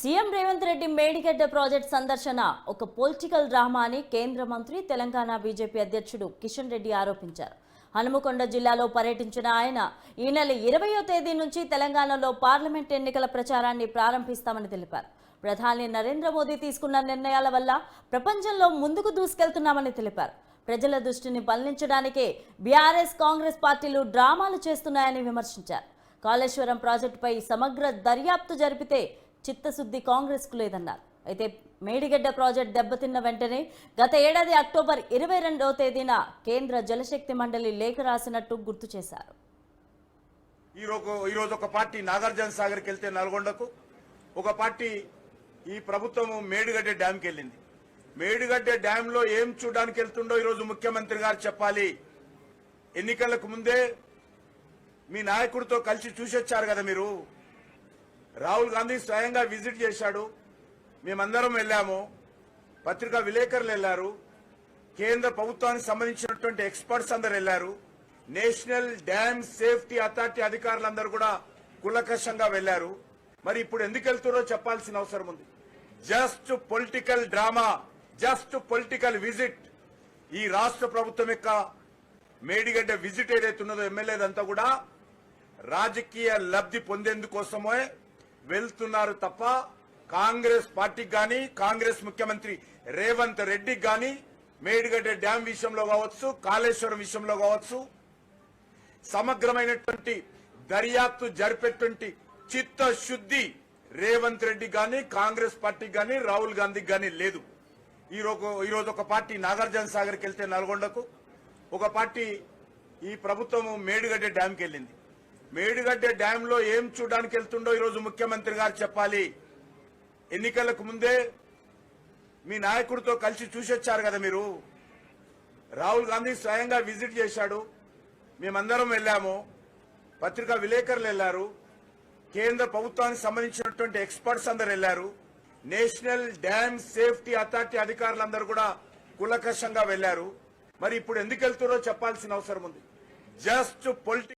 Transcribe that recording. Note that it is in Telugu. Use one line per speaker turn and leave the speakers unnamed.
సీఎం రేవంత్ రెడ్డి మేడిగడ్డ ప్రాజెక్ట్ సందర్శన ఒక పొలిటికల్ డ్రామా అని కేంద్ర మంత్రి తెలంగాణ బీజేపీ అధ్యక్షుడు కిషన్ రెడ్డి ఆరోపించారు. హనుమకొండ జిల్లాలో పర్యటించిన ఆయన ఈ నెల ఇరవయో తేదీ నుంచి తెలంగాణలో పార్లమెంట్ ఎన్నికల ప్రచారాన్ని ప్రారంభిస్తామని తెలిపారు. ప్రధాని నరేంద్ర మోదీ తీసుకున్న నిర్ణయాల వల్ల ప్రపంచంలో ముందుకు దూసుకెళ్తున్నామని తెలిపారు. ప్రజల దృష్టిని మళ్ళించడానికే బీఆర్ఎస్ కాంగ్రెస్ పార్టీలు డ్రామాలు చేస్తున్నాయని విమర్శించారు. కాళేశ్వరం ప్రాజెక్టుపై సమగ్ర దర్యాప్తు జరిపితే చిత్తశుద్ధి కాంగ్రెస్కు లేదన్నారు. అయితే మేడిగడ్డ ప్రాజెక్ట్ దెబ్బతిన్న వెంటనే గత ఏడాది అక్టోబర్ ఇరవై రెండవ తేదీన కేంద్ర జలశక్తి మండలి లేఖ రాసినట్టు గుర్తు చేశారు.
ఈరోజు ఈరోజు ఒక పార్టీ నాగార్జున సాగర్కి వెళ్తే నల్గొండకు ఒక పార్టీ ఈ ప్రభుత్వం మేడిగడ్డ డ్యాంకి వెళ్ళింది. మేడిగడ్డ డ్యాంలో ఏం చూడడానికి వెళ్తుండో ఈరోజు ముఖ్యమంత్రి గారు చెప్పాలి. ఎన్నికలకు ముందే మీ నాయకుడితో కలిసి చూసొచ్చారు కదా మీరు? రాహుల్ గాంధీ స్వయంగా విజిట్ చేశాడు. మేమందరం వెళ్ళాము. పత్రికా విలేకరులు వెళ్ళారు కేంద్ర ప్రభుత్వానికి సంబంధించినటువంటి ఎక్స్పర్ట్స్ అందరు వెళ్ళారు నేషనల్ డ్యామ్ సేఫ్టీ అథారిటీ అధికారులందరూ కూడా కులకషంగా వెళ్ళారు మరి ఇప్పుడు ఎందుకు వెళ్తున్నారో చెప్పాల్సిన అవసరం ఉంది. Just political drama just political visit. ఈ రాష్ట్ర ప్రభుత్వం యొక్క మేడిగడ్డ విజిట్ ఏదైతే ఉన్నదో ఎమ్మెల్యేదంతా కూడా రాజకీయ లబ్ధి పొందేందుకోసమే వెళ్తున్నారు తప్ప కాంగ్రెస్ పార్టీకి గాని కాంగ్రెస్ ముఖ్యమంత్రి రేవంత్ రెడ్డికి గాని మేడిగడ్డ డ్యాం విషయంలో కావచ్చు కాళేశ్వరం విషయంలో కావచ్చు సమగ్రమైనటువంటి దర్యాప్తు జరిపేటువంటి చిత్తశుద్ధి రేవంత్ రెడ్డి గాని కాంగ్రెస్ పార్టీకి గాని రాహుల్ గాంధీకి గాని లేదు. ఈరోజు ఈరోజు ఒక పార్టీ నాగార్జున సాగర్కి వెళ్తే నల్గొండకు ఒక పార్టీ ఈ ప్రభుత్వము మేడిగడ్డ డ్యాంకి వెళ్ళింది. మేడిగడ్డ డ్యామ్లో ఏం చూడడానికి వెళ్తుండో ఈరోజు ముఖ్యమంత్రి గారు చెప్పాలి. ఎన్నికలకు ముందే మీ నాయకుడితో కలిసి చూసొచ్చారు కదా మీరు? రాహుల్ గాంధీ స్వయంగా విజిట్ చేశాడు. మేమందరం వెళ్ళాము. పత్రికా విలేకరులు వెళ్ళారు కేంద్ర ప్రభుత్వానికి సంబంధించినటువంటి ఎక్స్పర్ట్స్ అందరు వెళ్ళారు నేషనల్ డ్యామ్ సేఫ్టీ అథారిటీ అధికారులందరూ కూడా కులకషంగా వెళ్ళారు మరి ఇప్పుడు ఎందుకు వెళ్తున్నారో చెప్పాల్సిన అవసరం ఉంది. Just political